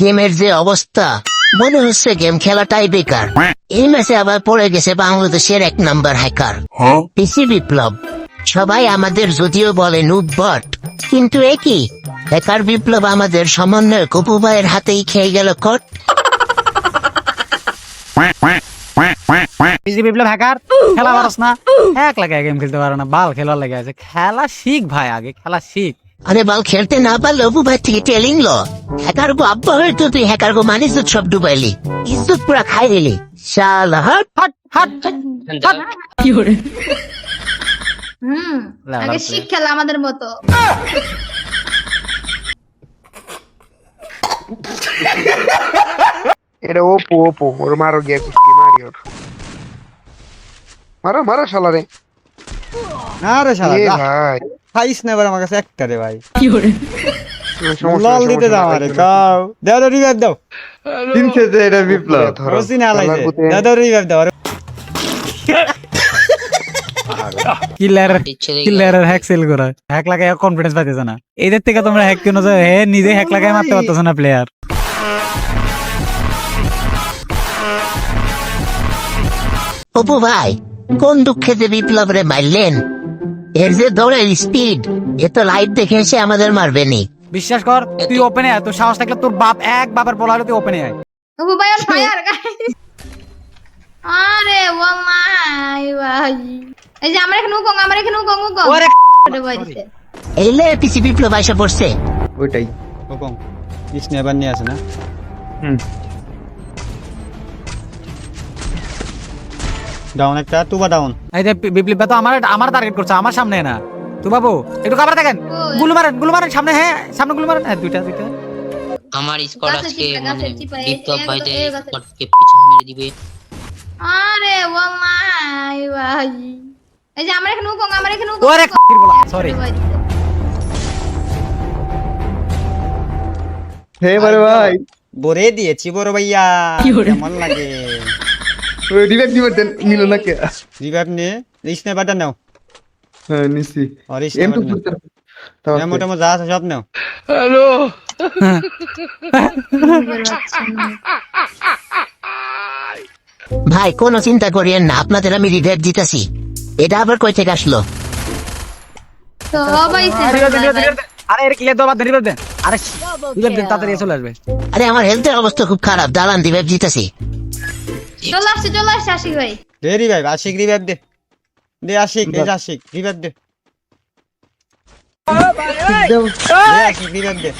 গেমের যে অবস্থা মনে হচ্ছে গেম খেলাটাই বেকার। এই ম্যাচে আবার পড়ে গেছে বাংলাদেশের এক নাম্বার হ্যাকার পিসি বিপ্লব। সবাই আমাদের যদিও বলে নুবট কিন্তু একই হ্যাকার বিপ্লব আমাদের সমন্বয় কপু ভাইয়ের হাতেই খেয়ে গেল কট। বিপ্লব হ্যাকার খেলা পারস না? এক লাগে গেম খেলতে পারো না বাল খেলার লাগে আছে। খেলা শিখ ভাই আগে খেলা শিখ। আরে বল খেলতে না পারলে অপু ভাই থেকে টেলিং লো। হ্যাকার গো আব্বা হয়ে তো তুই হ্যাকার গো মানিস সব ডুবাইলি। ইজ্জত পুরা খাই দিলি। শাল হাট হাট হাট হাট হুম। আগে শিখ খেলা আমাদের মতো। এটা ওপো ওপো ওর মারো গিয়ে কুস্তি মারি ওর। মারো মারো খাইস না এবার আমার কাছে একটা রে ভাই। লল দিতে দাও আরে দাও। দাও দাও রিভাইভ দাও। এটা বিপ্লব। ধরো, রসি না লাইছে। দাও দাও রিভাইভ দাও। আরে কিলার হ্যাক সেল করা। হ্যাক লাগায় কনফিডেন্স পাইতেছে না। এদের থেকে তোমরা হ্যাক কেন হে নিজে হ্যাক লাগায় মারতে পারতেছে না প্লেয়ার অপু ভাই কোন দুঃখে যে বিপ্লব রে মারলেন? এর যে দৌড়ের স্পিড এ তো লাইভ দেখে এসে আমাদের মারবেনি বিশ্বাস কর তুই ওপেনে আয় তোর সাহস থাকলে তোর বাপ এক বাপের বলা হলে তুই ওপেনে আয়। ভাই ফায়ার আরে ওয়াল্লাহি ভাই। এই যে আমরা এখানে উকং আমরা এখানে উকং উকং ওরে ওরে ভাই দিছে। এইলে পিসি বিপ্লব আইসা পড়ছে। ওইটাই। ওকম স্নেপার নিয়ে আসে না? হুম। ডাউন একটা তুবা ডাউন এই যে বিপ্লব তো আমার আমার টার্গেট করছে আমার সামনে না। তো বাবু একটু কাবার দেখেন। গুলো মারেনগুলো মারেন সামনে হ্যাঁ সামনে গুলো মারেন। হ্যাঁ দুইটা দুইটা। আমার স্কোয়াড আজকে মানে এই- বিপ্লব ভাই গাছে- স্কোয়াডকে পিছনে মেরে দিবে। আরে ওয়াল্লাহি ভাই। এই যে আমরা এখানে উকং আমরা এখানে উকং। ওরে সরি। হে বারে ভাই। বরে দিয়েছি বড় ভাইয়া কেমন লাগে? রিভাইভ দিবার দেন নিল না কে রিভাইভ স্নেপারটা নাও। হ্যাঁ নিছি। আর মোটামুটি যা আছে সব নাও। হ্যালো। না। ভাই কোনো চিন্তা করিয়েন না আপনাদের আমি রিভাইভ দিতেছি। এটা আবার কই থেকে আসলো? আরে এর ক্লিয়ার দাও বাদ দেন আরে রিভাইভ দেন তাড়াতাড়ি চলে আসবে। আরে আমার হেলথের অবস্থা খুব খারাপ। দাঁড়ান রিভাইভ দিতেছি। চলে আসছে চলে আসছে আশিক ভাই। দে রিভাইভ আশিক রিভাইভ দে। দে আশিক এই আশিক রিভাইভ দে। দে আশিক রিভাইভ দে।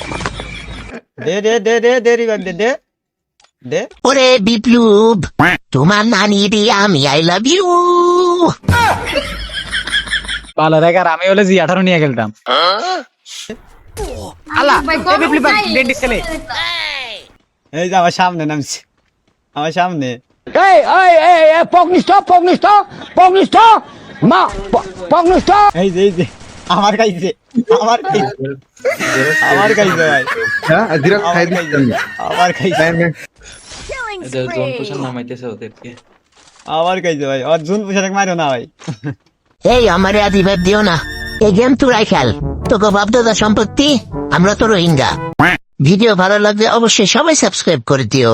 দে দে দে দে দে রিভাইভ দে দে। দে। ওরে বিপ্লব তোমার নানি দি আমি আই লাভ ইউ ভালো দেখ আর আমি হলে জি আঠারো নিয়ে খেলতাম। বিপ্লব খেলে। এই যে আমার সামনে নামছে। আমার সামনে। এই যে এই যে আমার খাইছে আমার খাইছে আমার খাইছে ভাই। হ্যাঁ জিরাক খাই আমার খাইছে দিচ্ছি আমার খাইছে। জোন পোষণ নামাইতেছে ওদেরকে। আমার খাইছে ভাই আর জুন পোশাক মারো না ভাই। এই আমারে আর রিভাইভ দিও না। এই গেম তোরাই খেল তোকে বাপদাদা সম্পত্তি আমরা তো রোহিঙ্গা। ভিডিও ভালো লাগলে অবশ্যই সবাই সাবস্ক্রাইব করে দিও।